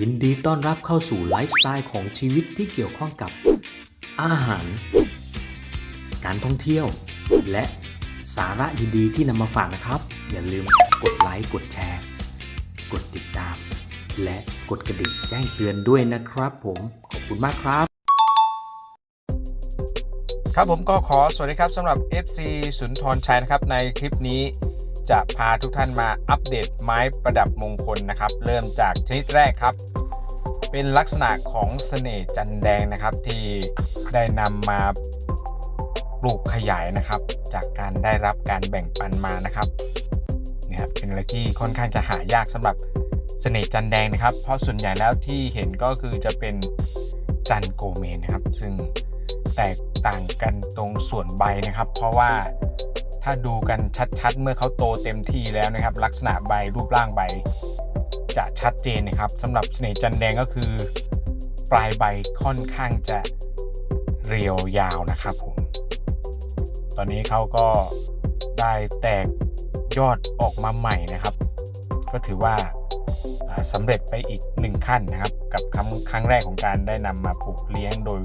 ยินดีต้อนรับเข้าสู่ไลฟ์สไตล์ของชีวิตที่เกี่ยวข้องกับ อาหาร การท่องเที่ยว และสาระดีๆที่นำมาฝากนะครับ อย่าลืมกดไลค์กดแชร์ กดติดตาม และกดกระดิ่งแจ้งเตือนด้วยนะครับผม ขอบคุณมากครับ ครับผมก็ขอสวัสดีครับสำหรับ FC สุนทรชัยนะครับในคลิปนี้ จะพาทุกท่านมาอัปเดตไม้ประดับมงคลนะครับ เริ่มจากชนิดแรกครับ เป็นลักษณะของเสน่ห์จันแดงนะครับที่ได้นำมาปลูกขยายนะครับ จากการได้รับการแบ่งปันมานะครับเนี่ยครับเป็นอะไรที่ค่อนข้างจะหายากสำหรับเสน่ห์จันแดงนะครับ เพราะส่วนใหญ่แล้วที่เห็นก็คือจะเป็นจันโกเมนนะครับ ซึ่งแตกต่างกันตรงส่วนใบนะครับ เพราะว่า ถ้าดูกันชัดๆ เมื่อเขาโตเต็มที่แล้วนะครับ ลักษณะใบรูปร่างใบ จะชัดเจนนะครับสำหรับเสน่ห์จันแดงก็คือ ปลายใบค่อนข้างจะเรียวยาวนะครับผม ตอนนี้เขาก็ได้แตกยอดออกมาใหม่นะครับ ก็ถือว่าสำเร็จไปอีกหนึ่งขั้นนะครับ กับครั้งครั้งแรกของการได้นำมาปลูกเลี้ยงโดย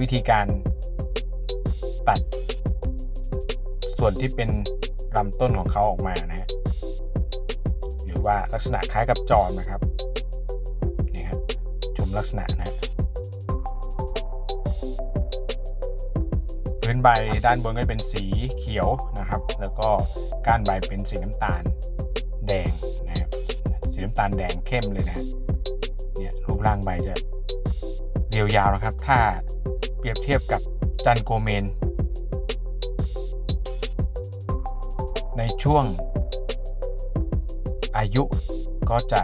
วิธีการตัด ส่วนที่เป็นลำต้นของเขาออกมานะฮะหรือว่าลักษณะคล้ายกับจอมนะครับนี่ครับชมลักษณะนะฮะพื้นใบด้านบนก็เป็นสีเขียวนะครับ แล้วก็ก้านใบเป็นสีน้ำตาลแดงนะครับสีน้ำตาลแดงเข้มเลยนะเนี่ยรูปร่างใบจะเรียวยาวนะครับ ถ้าเปรียบเทียบกับจันโกเมน ในช่วงอายุก็จะ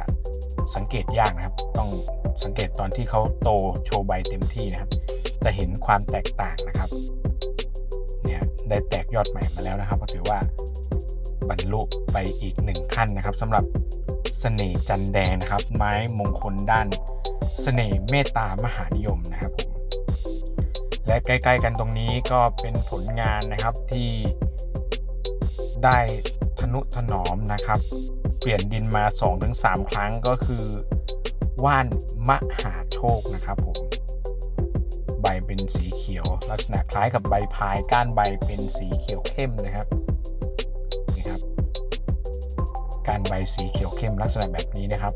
สังเกตยากนะครับ ต้องสังเกตตอนที่เขาโตโชว์ใบเต็มที่นะครับ จะเห็นความแตกต่างนะครับ เนี่ยได้แตกยอดใหม่มาแล้วนะครับ ก็ถือว่าบรรลุไปอีกหนึ่งขั้นนะครับสำหรับเสน่ห์จันแดงนะครับ ไม้มงคลด้านเสน่ห์เมตตามหานิยมนะครับผมและใกล้ ๆ กันตรงนี้ก็เป็นผลงานนะครับที่ ได้ทนุถนอมนะครับ เปลี่ยนดินมา 2-3 ครั้งก็คือ ว่านมหาโชคนะครับผมใบเป็นสีเขียว ลักษณะคล้ายกับใบพายก้านใบเป็นสีเขียวเข้มนะครับนี่ครับก้านใบสีเขียวเข้มลักษณะแบบนี้นะครับ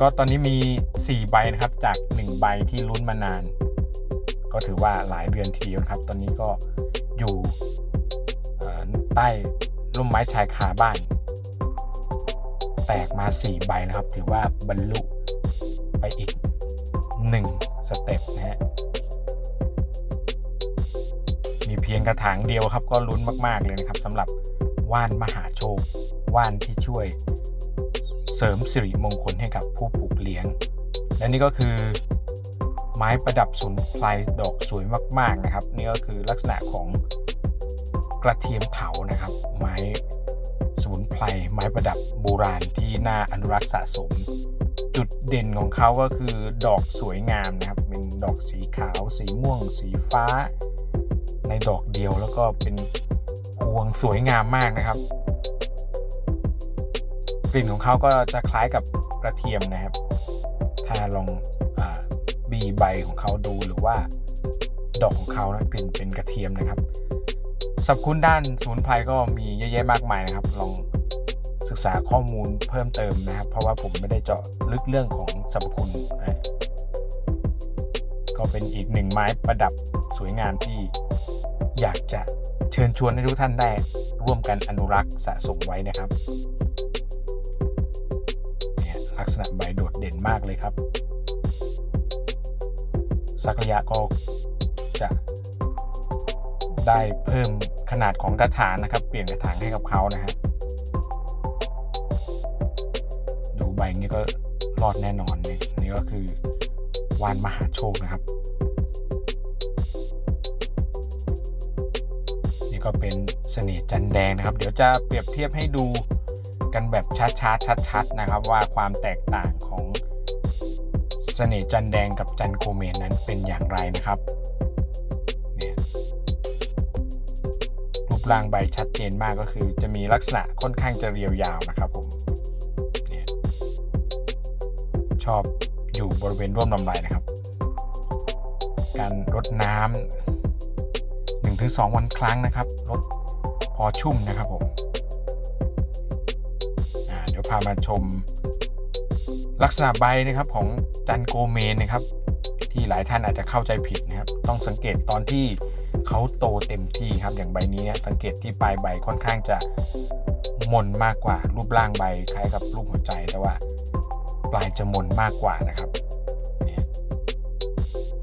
ก็ตอนนี้มี 4 ใบนะครับจาก 1 ใบที่ลุ้นมานาน ก็ถือว่าหลายเดือนทีเดียวนะครับ ตอนนี้ก็อยู่ ใต้ร่มไม้ชายคาบ้าน แตกมา 4 ใบนะครับ ถือว่าบรรลุไปอีก 1 สเต็ปนะฮะมีเพียงกระถางเดียวครับก็ลุ้นมาก ๆ เลยนะครับสำหรับว่านมหาโชค ว่านที่ช่วยเสริมสิริมงคลให้กับผู้ปลูกเลี้ยง และนี่ก็คือไม้ประดับสุนไพรดอกสวยมาก ๆ นะครับ นี่ก็คือลักษณะของ กระเทียมเถานะครับ ไม้สมุนไพรไม้ประดับโบราณที่น่าอนุรักษ์สะสม จุดเด่นของเขาก็คือดอกสวยงามนะครับ เป็นดอกสีขาว สีม่วง สีฟ้า ในดอกเดียวแล้วก็เป็นพวงสวยงามมากนะครับกลิ่นของเขาก็จะคล้ายกับกระเทียมนะครับ ถ้าลองอบีใบของเขาดูหรือว่าดอกของเขานะกลิ่นเป็นกระเทียมนะครับ สรรพคุณด้านสมุนไพรก็มีเยอะแยะมากมายนะครับ ลองศึกษาข้อมูลเพิ่มเติมนะครับ เพราะว่าผมไม่ได้เจาะลึกเรื่องของสรรพคุณนะก็เป็นอีกหนึ่งไม้ประดับสวยงามที่อยากจะเชิญชวนให้ทุกท่านได้ร่วมกันอนุรักษ์สะสมไว้นะครับเนี่ยลักษณะใบโดดเด่นมากเลยครับ สักระยะก็จะ ได้เพิ่มขนาดของกระถางนะครับ เปลี่ยนกระถางให้กับเขานะฮะดูใบนี้ก็รอดแน่นอนเนี่ยนี่ก็คือวานมหาโชคนะครับ นี่ก็เป็นเสน่ห์จันแดงนะครับ เดี๋ยวจะเปรียบเทียบให้ดูกันแบบช้าๆชัดๆนะครับ ว่าความแตกต่างของเสน่ห์จันแดงกับจันโกเมนนั้นเป็นอย่างไรนะครับเนี่ย ปร่างใบชัดเจนมากก็คือ จะมีลักษณะค่อนข้างจะเรียวยาวนะครับผมเนี่ยชอบอยู่บริเวณร่วมลำไรนะครับ การรดน้ำหนึ่งถึงสองวันครั้งนะครับรดพอชุ่มนะครับผมเดี๋ยวพามาชมลักษณะใบนะครับของจันโกเมนนะครับ ที่หลายท่านอาจจะเข้าใจผิดนะครับ ต้องสังเกตตอนที่ เขาโตเต็มที่ครับอย่างใบนี้เนี่ยสังเกตที่ปลายใบค่อนข้างจะมนมากกว่า รูปร่างใบคล้ายกับรูปหัวใจแต่ว่าปลายจะมนมากกว่านะครับนี่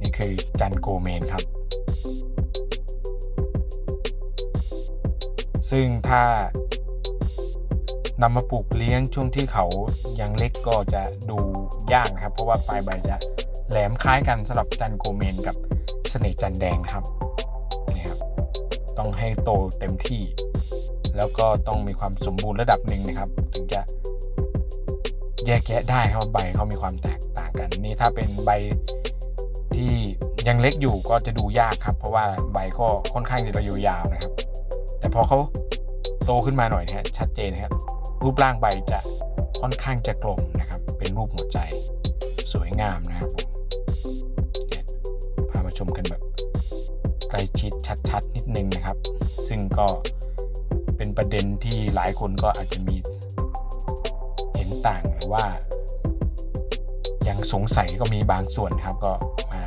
นี่คือจันโกเมนครับ ซึ่งถ้านำมาปลูกเลี้ยงช่วงที่เขายังเล็กก็จะดูยากนะครับ เพราะว่าปลายใบจะแหลมคล้ายกันสำหรับจันโกเมนกับเสน่จันแดงครับ ต้องให้โตเต็มที่ แล้วก็ต้องมีความสมบูรณ์ระดับหนึ่งนะครับ ถึงจะแยกแยะได้ครับว่าใบเขามีความแตกต่างกัน นี่ถ้าเป็นใบที่ยังเล็กอยู่ก็จะดูยากครับ เพราะว่าใบก็ค่อนข้างจะยาวๆนะครับ แต่พอเขาโตขึ้นมาหน่อยนะฮะชัดเจนนะครับ รูปร่างใบจะค่อนข้างจะกลมนะครับ เป็นรูปหัวใจ สวยงามนะครับผมเนี่ยพามาชมกันแบบ ใกล้ชิดชัด ๆ นิดนึงนะครับ ซึ่งก็เป็นประเด็นที่หลายคนก็อาจจะมีเห็นต่างหรือว่า ยังสงสัยก็มีบางส่วนครับก็มา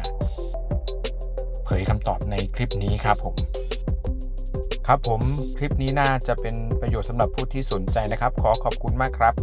เผยคำตอบในคลิปนี้ครับผมครับผมคลิปนี้น่าจะเป็นประโยชน์สำหรับผู้ที่สนใจนะครับ ขอขอบคุณมากครับ